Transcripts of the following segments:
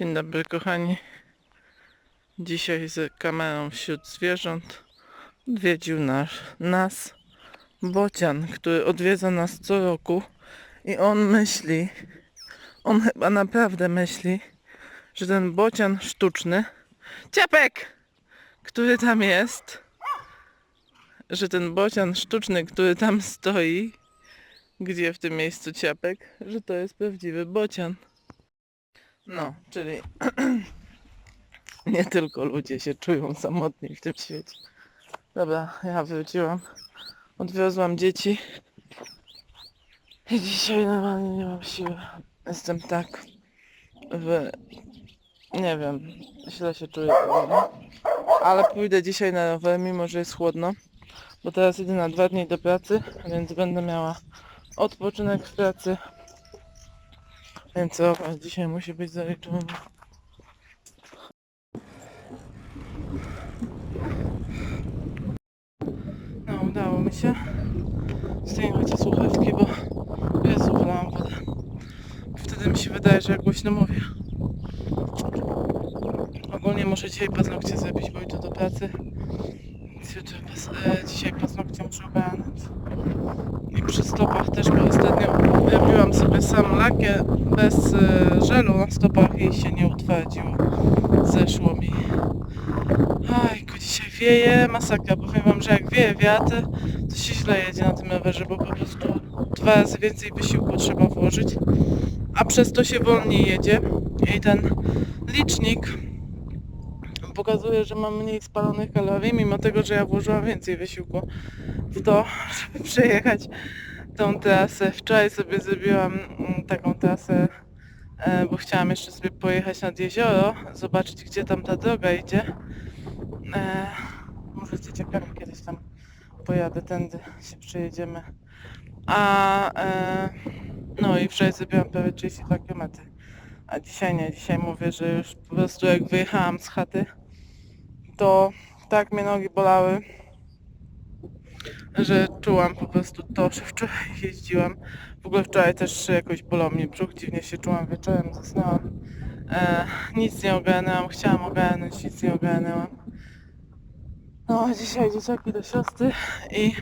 Dzień dobry kochani. Dzisiaj z kamerą wśród zwierząt odwiedził nas, nas Bocian, który odwiedza nas co roku i on myśli, on chyba naprawdę myśli, że ten bocian sztuczny, ciapek, który tam jest, że ten bocian sztuczny, który tam stoi, gdzie w tym miejscu ciapek, że to jest prawdziwy bocian. No, czyli nie tylko ludzie się czują samotni w tym świecie. Dobra, ja wróciłam. Odwiozłam dzieci. I dzisiaj normalnie nie mam siły. Jestem tak w... Nie wiem, źle się czuję. Ale pójdę dzisiaj na rower, mimo że jest chłodno. Bo teraz idę na dwa dni do pracy, więc będę miała odpoczynek w pracy. Więc rower dzisiaj musi być zaliczony. No, udało mi się. Zdejmujcie słuchawki, bo Jezu, wolałam wodę. Wtedy mi się wydaje, że ja głośno mówię. Ogólnie muszę dzisiaj paznokcie zrobić, bo idę do pracy. Jutro pas, e, dzisiaj paznokcie muszę ogarnąć. I przy stopach też, bo ostatnio robiłam sobie sam lakier bez e, żelu na stopach i się nie utwardziło. Zeszło mi. Ajku, dzisiaj wieje, masakra. Powiem wam, że jak wieje wiatr, to się źle jedzie na tym rowerze, bo po prostu dwa razy więcej wysiłku trzeba włożyć, a przez to się wolniej jedzie. I ten licznik pokazuje, że mam mniej spalonych kalorii, mimo tego, że ja włożyłam więcej wysiłku w to, żeby przejechać tą trasę. Wczoraj sobie zrobiłam mm, taką trasę, e, bo chciałam jeszcze sobie pojechać nad jezioro, zobaczyć gdzie tam ta droga idzie. E, może z dzieciakami kiedyś tam pojadę, tędy się przejedziemy. A e, no i wczoraj zrobiłam prawie 32 km. A dzisiaj nie, dzisiaj mówię, że już po prostu jak wyjechałam z chaty, to tak mnie nogi bolały, że czułam po prostu to, że wczoraj jeździłam. W ogóle wczoraj też jakoś bolał mnie brzuch, dziwnie się czułam wieczorem, zasnęłam. E, nic nie ogarnęłam, chciałam ogarnąć, nic nie ogarnęłam. No, dzisiaj dzieciaki do siostry i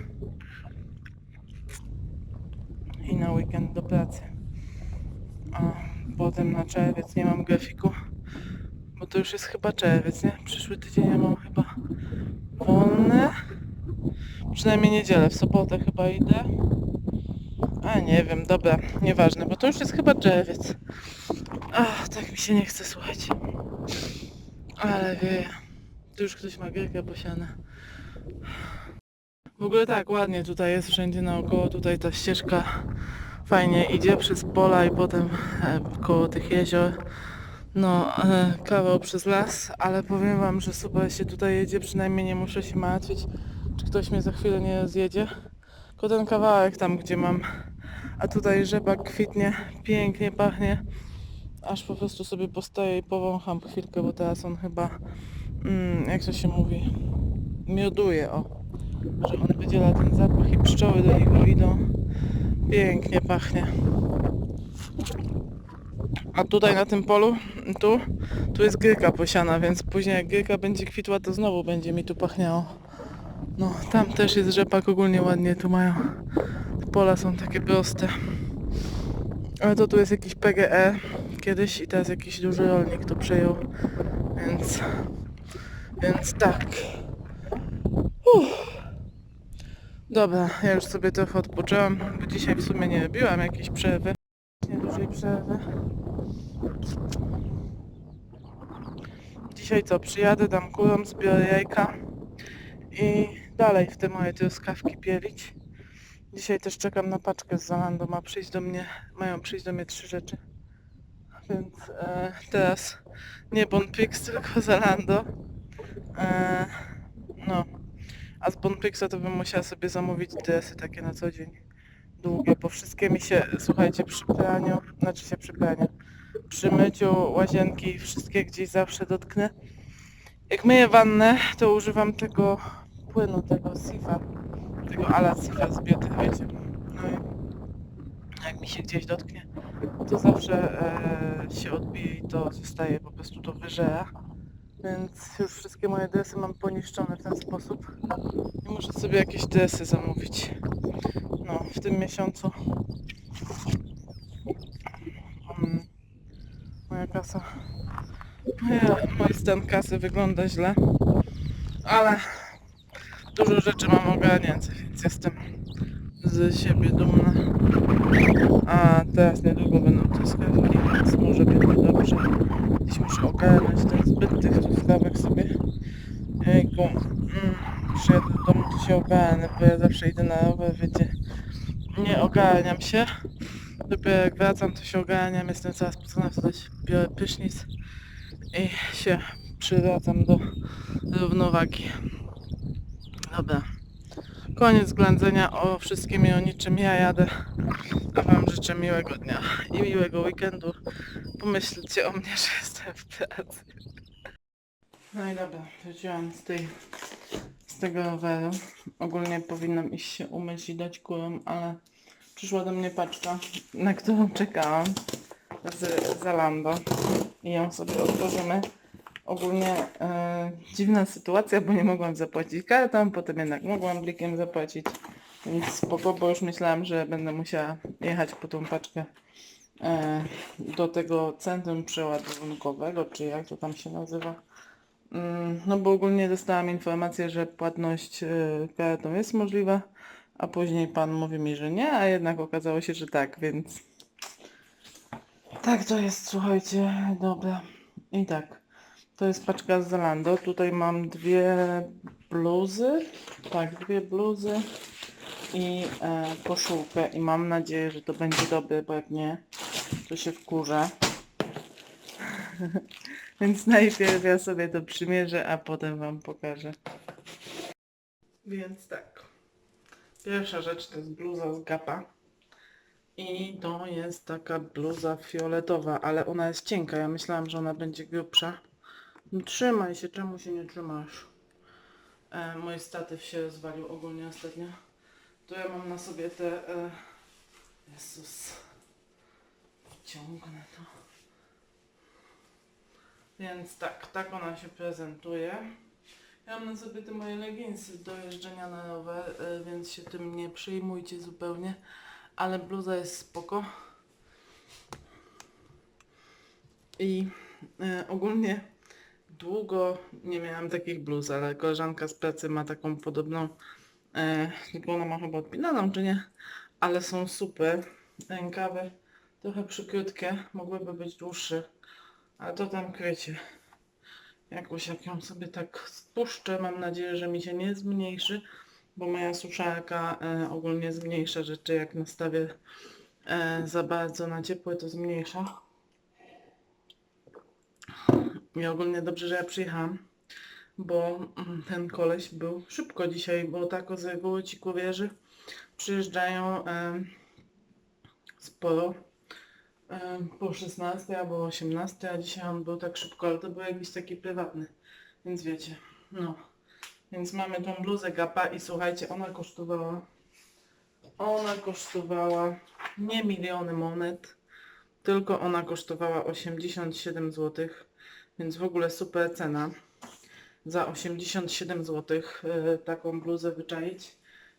i na weekend do pracy. A potem na czerwiec nie mam grafiku, bo to już jest chyba czerwiec, nie? Przyszły tydzień ja mam chyba wolne. Przynajmniej niedzielę, w sobotę chyba idę. A nie wiem, dobra, nieważne, bo to już jest chyba czerwiec. Ach, tak mi się nie chce słuchać. Ale wieje. Tu już ktoś ma gierkę posiane. W ogóle tak, ładnie tutaj jest wszędzie naokoło, tutaj ta ścieżka fajnie idzie przez pola i potem e, koło tych jezior. No, e, kawał przez las, ale powiem wam, że super się tutaj jedzie, przynajmniej nie muszę się martwić, czy ktoś mnie za chwilę nie zjedzie. Tylko ten kawałek tam, gdzie mam, a tutaj rzepak kwitnie, pięknie pachnie. Aż po prostu sobie postoję i powącham chwilkę, bo teraz on chyba, mm, jak to się mówi, mioduje, o że on wydziela ten zapach i pszczoły do niego idą. Pięknie pachnie. A tutaj na tym polu, tu, tu jest gryka posiana, więc później jak gryka będzie kwitła, to znowu będzie mi tu pachniało. No, tam też jest rzepak, ogólnie ładnie tu mają. Pola są takie proste. Ale to tu jest jakiś PGE kiedyś i teraz jakiś duży rolnik to przejął, więc, więc tak. Uff. Dobra, ja już sobie trochę odpoczęłam, bo dzisiaj w sumie nie robiłam jakiejś przerwy. Nie dużej przerwy. Dzisiaj co, przyjadę, dam kurom, zbiorę jajka i dalej w te moje truskawki pielić. Dzisiaj też czekam na paczkę z Zalando, ma przyjść do mnie, mają przyjść do mnie trzy rzeczy. Więc e, teraz nie Bonpix, tylko Zalando. E, no, a z Bonpixa to bym musiała sobie zamówić dresy takie na co dzień. Długie, bo wszystkie mi się, słuchajcie, przy praniu, znaczy się przy praniu, przy myciu łazienki, wszystkie gdzieś zawsze dotknę. Jak myję wannę, to używam tego płynu, tego Sifa, tego ala Sifa z wiecie. No i jak mi się gdzieś dotknie, to zawsze e, się odbije i to zostaje po prostu to wyżera. Więc już wszystkie moje dresy mam poniszczone w ten sposób. I muszę sobie jakieś dresy zamówić. No, w tym miesiącu. Mm, moja kasa. Moja, mój stan kasy wygląda źle. Ale dużo rzeczy mam ogarnięte, więc jestem z siebie dumna. A teraz niedługo będą truskawki, więc może będzie dobrze. Dziś muszę ogarnąć ten zbyt tych truskawek sobie. Jejku, mm, przyjadę do domu, to się ogarnę, bo ja zawsze idę na rower, wiecie. Nie ogarniam się. Dopiero jak wracam, to się ogarniam, jestem coraz spocona, wtedy biorę prysznic i się przywracam do równowagi. Dobra. Koniec ględzenia o wszystkim i o niczym. Ja jadę. A Wam życzę miłego dnia i miłego weekendu. Pomyślcie o mnie, że jestem w pracy. No i dobra, wróciłam z tej z tego roweru. Ogólnie powinnam iść się umyć i dać kurom, ale przyszła do mnie paczka, na którą czekałam z Zalando i ją sobie otworzymy. Ogólnie e, dziwna sytuacja, bo nie mogłam zapłacić kartą, potem jednak mogłam blikiem zapłacić. Więc spoko, bo już myślałam, że będę musiała jechać po tą paczkę e, do tego centrum przeładunkowego, czy jak to tam się nazywa. Mm, No bo ogólnie dostałam informację, że płatność e, kartą jest możliwa, a później pan mówi mi, że nie, a jednak okazało się, że tak, więc tak to jest, słuchajcie, dobra. I tak, to jest paczka z Zalando. Tutaj mam dwie bluzy, tak, dwie bluzy i e, koszulkę i mam nadzieję, że to będzie dobre, bo jak nie, to się wkurzę. Więc najpierw ja sobie to przymierzę, a potem wam pokażę. Więc tak. Pierwsza rzecz to jest bluza z Gapa. I to jest taka bluza fioletowa, ale ona jest cienka. Ja myślałam, że ona będzie grubsza. No trzymaj się, czemu się nie trzymasz? E, mój statyw się rozwalił ogólnie ostatnio. To ja mam na sobie te... E... Jezus. Wciągnę to. Więc tak, tak ona się prezentuje. Ja mam na sobie te moje leginsy do jeżdżenia na rower, y, więc się tym nie przejmujcie zupełnie. Ale bluza jest spoko. I y, ogólnie długo nie miałam takich bluz, ale koleżanka z pracy ma taką podobną, y, tylko ona ma chyba odpinaną, czy nie? Ale są super. Rękawy trochę przykrótkie, mogłyby być dłuższe. A to tam krycie. Jakoś jak ją sobie tak spuszczę, mam nadzieję, że mi się nie zmniejszy, bo moja suszarka e, ogólnie zmniejsza rzeczy, jak nastawię e, za bardzo na ciepłe, to zmniejsza. I ogólnie dobrze, że ja przyjechałam, bo mm, ten koleś był szybko dzisiaj, bo tak z reguły ci kurierzy przyjeżdżają e, sporo e, po 16 albo 18, a dzisiaj on był tak szybko, ale to był jakiś taki prywatny, więc wiecie, no. Więc mamy tą bluzę Gapa i słuchajcie, ona kosztowała, ona kosztowała nie miliony monet, tylko ona kosztowała 87 zł, więc w ogóle super cena. Za 87 zł e, taką bluzę wyczaić,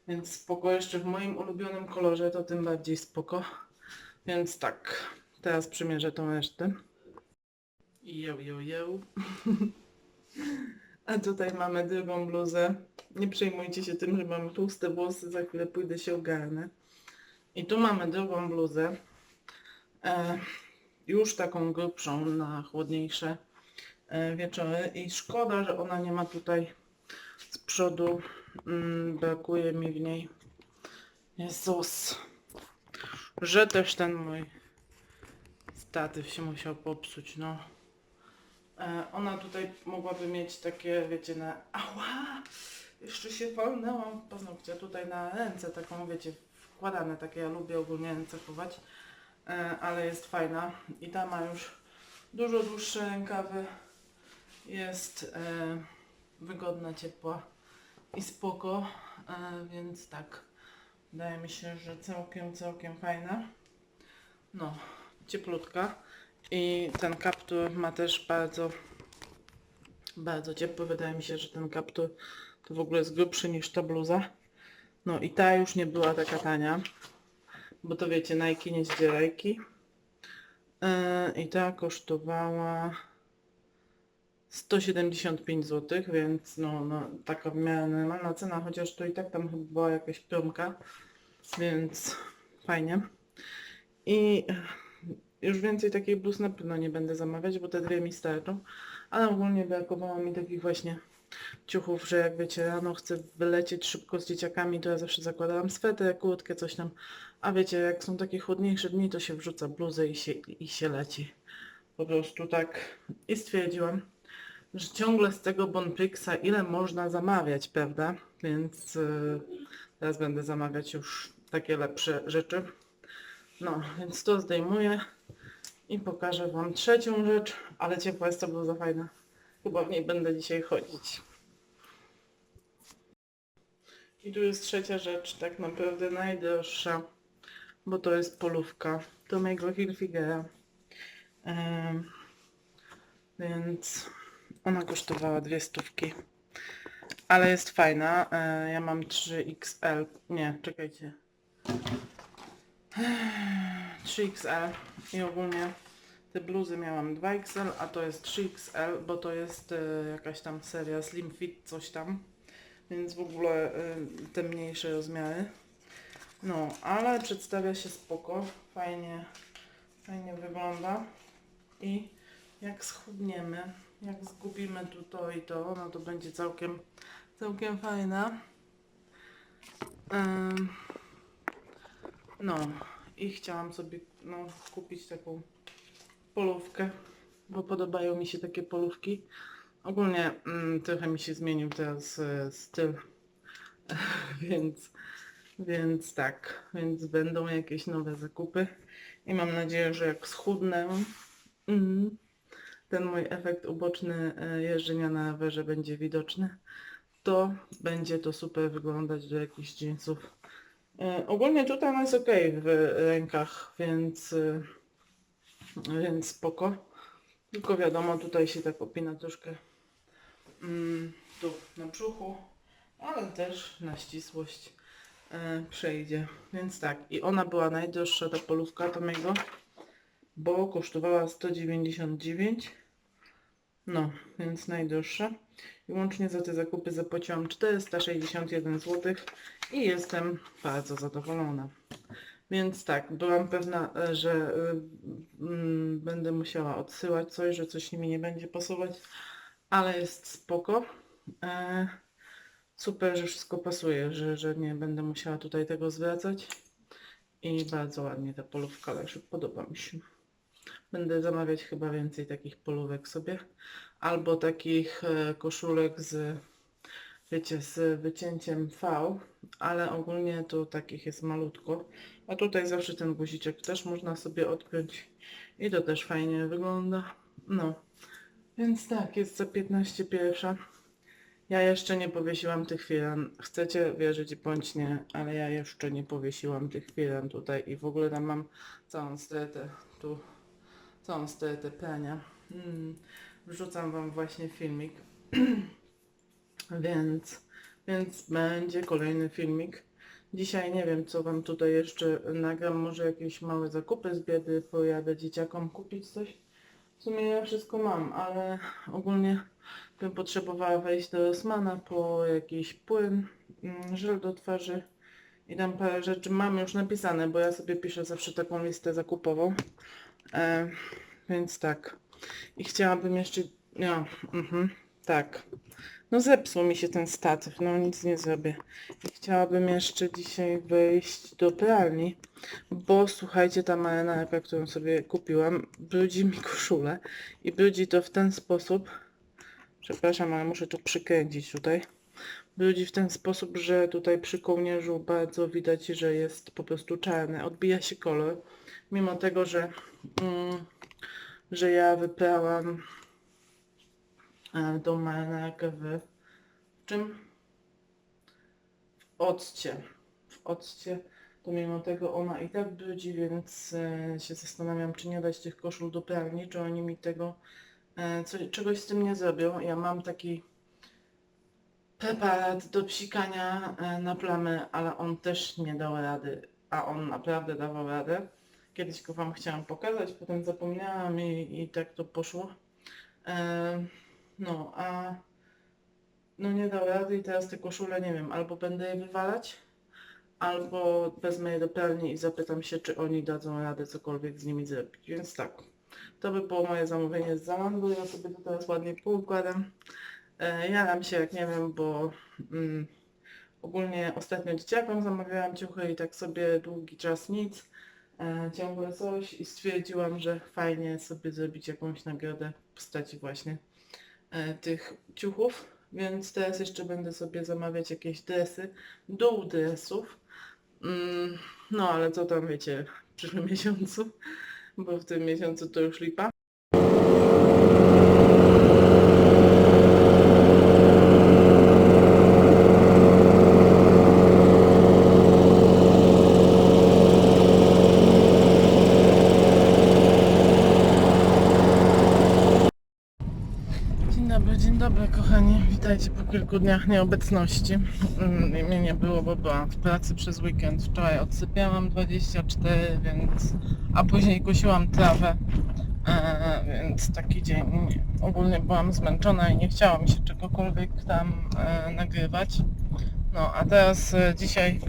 więc spoko, jeszcze w moim ulubionym kolorze to tym bardziej spoko. Więc tak, teraz przymierzę tą resztę. Yo, yo, yo. A tutaj mamy drugą bluzę. Nie przejmujcie się tym, że mam tłuste włosy, za chwilę pójdę się ogarnę. I tu mamy drugą bluzę. E, już taką grubszą na chłodniejsze wieczory. I szkoda, że ona nie ma tutaj z przodu. Mm, brakuje mi w niej. Jezus. Że też ten mój statyw się musiał popsuć, no. E, ona tutaj mogłaby mieć takie, wiecie, na... Ała! Jeszcze się walnęłam w. Tutaj na ręce taką, wiecie, wkładane takie. Ja lubię ogólnie ręce chować. E, ale jest fajna. I ta ma już dużo dłuższe rękawy. Jest e, wygodna, ciepła i spoko. E, więc tak. Wydaje mi się, że całkiem, całkiem fajna. No, cieplutka. I ten kaptur ma też bardzo, bardzo ciepły. Wydaje mi się, że ten kaptur to w ogóle jest grubszy niż ta bluza. No i ta już nie była taka tania, bo to wiecie, Nike nie zdzierajki. Yy, I ta kosztowała 175 zł, więc no, no taka w miarę normalna cena, chociaż to i tak tam chyba była jakaś promka, więc fajnie. I już więcej takich bluz na pewno nie będę zamawiać, bo te dwie mi starczą, ale ogólnie brakowało mi takich właśnie ciuchów, że jak wiecie, rano chcę wylecieć szybko z dzieciakami, to ja zawsze zakładałam swetę, kurtkę, coś tam, a wiecie, jak są takie chłodniejsze dni, to się wrzuca bluzę i się, i się leci. Po prostu tak. I stwierdziłam, że ciągle z tego Bonpixa ile można zamawiać, prawda? Więc yy, teraz będę zamawiać już takie lepsze rzeczy. No, więc to zdejmuję i pokażę Wam trzecią rzecz, ale ciepła jest to bluza fajna. Chyba w niej będę dzisiaj chodzić. I tu jest trzecia rzecz, tak naprawdę najdroższa, bo to jest polówka Tomiego Hilfigera. Em, więc ona kosztowała dwie stówki. Ale jest fajna. E, ja mam 3XL. Nie, czekajcie. 3XL i ogólnie te bluzy miałam 2XL, a to jest 3XL, bo to jest e, jakaś tam seria Slim Fit, coś tam. Więc w ogóle e, te mniejsze rozmiary. No, ale przedstawia się spoko, fajnie, fajnie wygląda. I jak schudniemy, jak zgubimy tu to i to, no to będzie całkiem, całkiem fajna. No i chciałam sobie no, kupić taką polówkę, bo podobają mi się takie polówki. Ogólnie mm, trochę mi się zmienił teraz e, styl, więc, więc tak, więc będą jakieś nowe zakupy i mam nadzieję, że jak schudnę, mm, ten mój efekt uboczny e, jeżdżenia na rowerze będzie widoczny, to będzie to super wyglądać do jakichś jeansów. E, Ogólnie tutaj ona jest ok w rękach, więc, e, więc spoko. Tylko wiadomo, tutaj się tak opina troszkę mm, tu na brzuchu, ale też na ścisłość przejdzie. Więc tak, i ona była najdroższa, ta polówka Tomiego, bo kosztowała 199 no, więc najdroższa. I łącznie za te zakupy zapłaciłam 461 zł i jestem bardzo zadowolona. Więc tak, byłam pewna, e, że y, mm, będę musiała odsyłać coś, że coś mi nie będzie pasować, ale jest spoko. E, super, że wszystko pasuje, że, że nie będę musiała tutaj tego zwracać. I bardzo ładnie ta polówka leży, podoba mi się. Będę zamawiać chyba więcej takich polówek sobie. Albo takich e, koszulek z, wiecie, z wycięciem V, ale ogólnie to takich jest malutko. A tutaj zawsze ten guziczek też można sobie odpiąć i to też fajnie wygląda. No, więc tak, jest za 15 pierwsza. Ja jeszcze nie powiesiłam tych firan. Chcecie wierzyć bądź nie, ale ja jeszcze nie powiesiłam tych firan tutaj i w ogóle tam mam całą stretę tu całą stretę prania. Mm, wrzucam Wam właśnie filmik. więc, więc będzie kolejny filmik. Dzisiaj nie wiem, co Wam tutaj jeszcze nagram. Może jakieś małe zakupy z biedy. Pojadę dzieciakom kupić coś. W sumie ja wszystko mam, ale ogólnie bym potrzebowała wejść do Rosmana po jakiś płyn, mm, żel do twarzy i tam parę rzeczy mam już napisane, bo ja sobie piszę zawsze taką listę zakupową. E, więc tak. I chciałabym jeszcze... No, mhm, tak. No zepsuł mi się ten statyw, no nic nie zrobię. I chciałabym jeszcze dzisiaj wejść do pralni, bo słuchajcie, ta marynarka, którą sobie kupiłam, brudzi mi koszulę. I brudzi to w ten sposób... Przepraszam, ale muszę to przykręcić tutaj. Brudzi w ten sposób, że tutaj przy kołnierzu bardzo widać, że jest po prostu czarny. Odbija się kolor. Mimo tego, że... Mm, że ja wyprałam e, marynarkę w czym? W occie. W occie Pomimo tego ona i tak brudzi, więc e, się zastanawiam, czy nie dać tych koszul do pralni, czy oni mi tego e, co, czegoś z tym nie zrobią. Ja mam taki preparat do psikania na plamy, ale on też nie dał rady, a on naprawdę dawał radę. Kiedyś go Wam chciałam pokazać, potem zapomniałam i, i tak to poszło. E, no, a no nie dał rady i teraz te koszule, nie wiem, albo będę je wywalać, albo wezmę je do pralni i zapytam się, czy oni dadzą radę cokolwiek z nimi zrobić. Więc tak, to by było moje zamówienie z Zalandu. Ja sobie to teraz ładnie poukładam. E, Jaram się jak nie wiem, bo mm, ogólnie ostatnio dzieciakom zamawiałam ciuchy i tak sobie długi czas nic, e, ciągle coś i stwierdziłam, że fajnie sobie zrobić jakąś nagrodę w postaci właśnie e, tych ciuchów, więc teraz jeszcze będę sobie zamawiać jakieś dresy, dół dresów, mm, no ale co tam wiecie w przyszłym miesiącu, bo w tym miesiącu to już lipa. Dzień dobry, kochani. Witajcie po kilku dniach nieobecności. Mm, Mnie nie było, bo byłam w pracy przez weekend. Wczoraj odsypiałam 24, więc... a później kosiłam trawę. E, więc taki dzień. Ogólnie byłam zmęczona i nie chciało mi się czegokolwiek tam e, nagrywać. No a teraz e, dzisiaj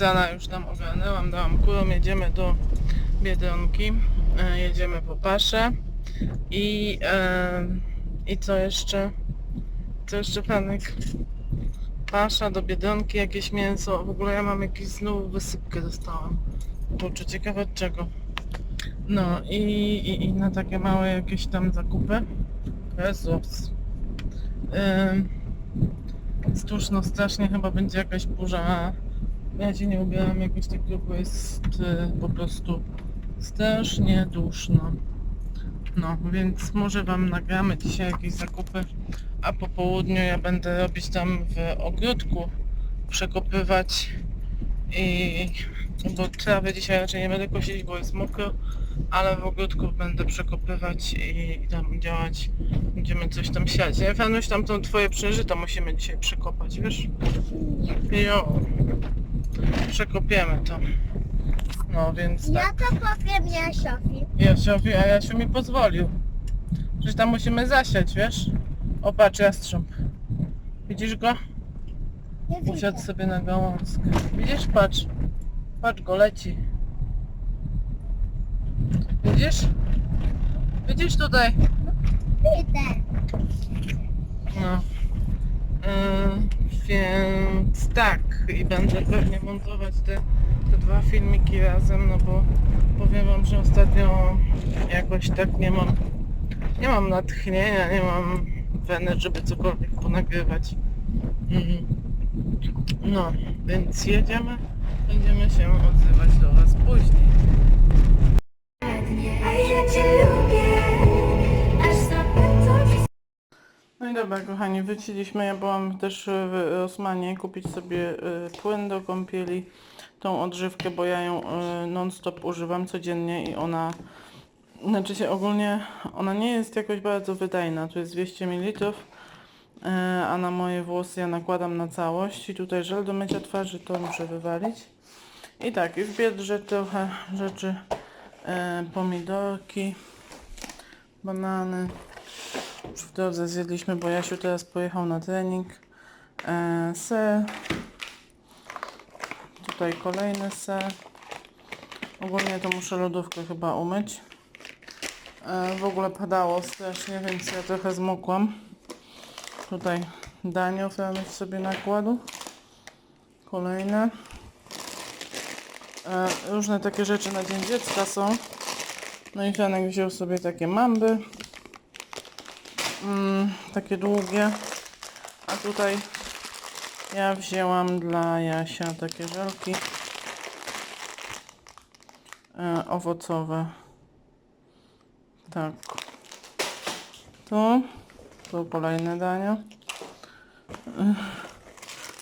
rana już tam ogarnęłam, dałam kurom, jedziemy do Biedronki. E, jedziemy po paszę. I, e, I co jeszcze? Co jeszcze Franek? Pasza do Biedronki, jakieś mięso. W ogóle ja mam jakiś znowu wysypkę dostałam. Kurczę, ciekawe czego. No i, i, i na takie małe jakieś tam zakupy. Jezus. Ym, Stuszno strasznie chyba będzie jakaś burza. Ja się nie ubieram jakoś takiego, bo jest y, po prostu strasznie duszno. No, więc może Wam nagramy dzisiaj jakieś zakupy, a po południu ja będę robić tam w ogródku, przekopywać i... bo trawy dzisiaj raczej nie będę kosić, bo jest mokro, ale w ogródku będę przekopywać i, i tam działać, będziemy coś tam siać. Ja Fanuś, tam tą Twoje przeżyto musimy dzisiaj przekopać, wiesz? Jo, przekopiemy to. No, więc tak. Ja to powiem Jasiowi. Jasiowi, a Jasiu mi pozwolił. Że tam musimy zasiać, wiesz? O, patrz, jastrząb. Widzisz go? Nie widzę. Usiadł sobie na gałązkę. Widzisz? Patrz. Patrz go, leci. Widzisz? Widzisz tutaj? Widzę. No. Ym, więc tak. I będę pewnie montować te, te dwa filmiki razem, no bo powiem wam, że ostatnio jakoś tak nie mam nie mam natchnienia, nie mam weny, żeby cokolwiek ponagrywać. Mm. No, więc jedziemy. Będziemy się odzywać do was później. No i dobra kochani, wróciliśmy. Ja byłam też w Rosmanie kupić sobie y, płyn do kąpieli, tą odżywkę, bo ja ją y, non-stop używam codziennie i ona, znaczy się ogólnie, ona nie jest jakoś bardzo wydajna. Tu jest 200 ml, y, a na moje włosy ja nakładam na całość i tutaj żel do mycia twarzy, to muszę wywalić. I tak, i w biedrze trochę rzeczy, y, pomidorki, banany, już w drodze zjedliśmy, bo Jasiu teraz pojechał na trening. E, ser. Tutaj kolejny ser. Ogólnie to muszę lodówkę chyba umyć. E, w ogóle padało strasznie, więc ja trochę zmokłam. Tutaj danie Franuś sobie nakładł. Kolejne. E, różne takie rzeczy na Dzień Dziecka są. No i Franek wziął sobie takie mamby mm, takie długie. A tutaj ja wzięłam dla Jasia takie żelki e, owocowe. Tak. Tu, tu kolejne dania.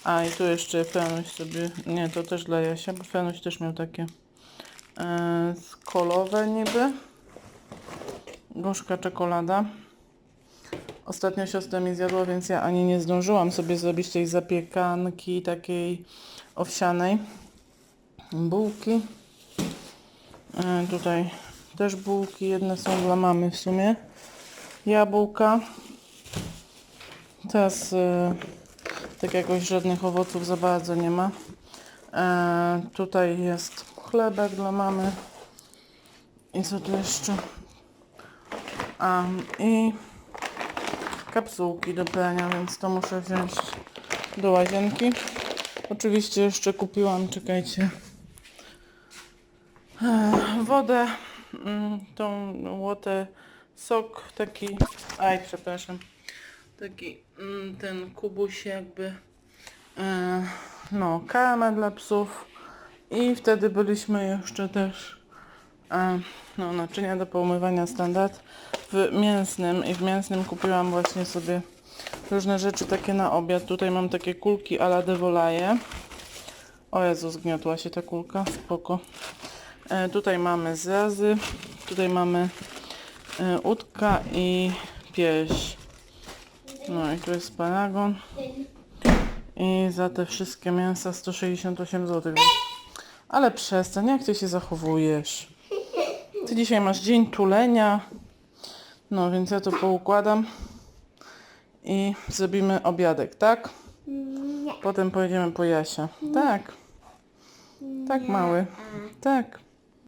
A i tu jeszcze Fenuś sobie, nie to też dla Jasia, bo Fenuś też miał takie e, skolowe niby. Gorzka czekolada. Ostatnio siostra mi zjadła, więc ja ani nie zdążyłam sobie zrobić tej zapiekanki takiej owsianej. Bułki. E, tutaj też bułki, jedne są dla mamy w sumie. Jabłka. Teraz e, tak jakoś żadnych owoców za bardzo nie ma. E, tutaj jest chlebek dla mamy. I co tu jeszcze? A, i kapsułki do prania, więc to muszę wziąć do łazienki. Oczywiście jeszcze kupiłam, czekajcie, e, wodę, mm, tą łotę, sok taki, aj przepraszam, taki mm, ten kubuś jakby, e, no karmę dla psów i wtedy byliśmy jeszcze też no, naczynia do poumywania standard w mięsnym i w mięsnym kupiłam właśnie sobie różne rzeczy takie na obiad. Tutaj mam takie kulki a la de volaille. O Jezu, zgniotła się ta kulka, spoko. E, tutaj mamy zrazy, tutaj mamy e, udka i pierś. No i tu jest paragon. I za te wszystkie mięsa 168 zł. Ale przestań, jak ty się zachowujesz? Ty dzisiaj masz dzień tulenia. No więc ja to poukładam i zrobimy obiadek, tak? Potem pojedziemy po Jasia. Tak. Tak, mały. Tak.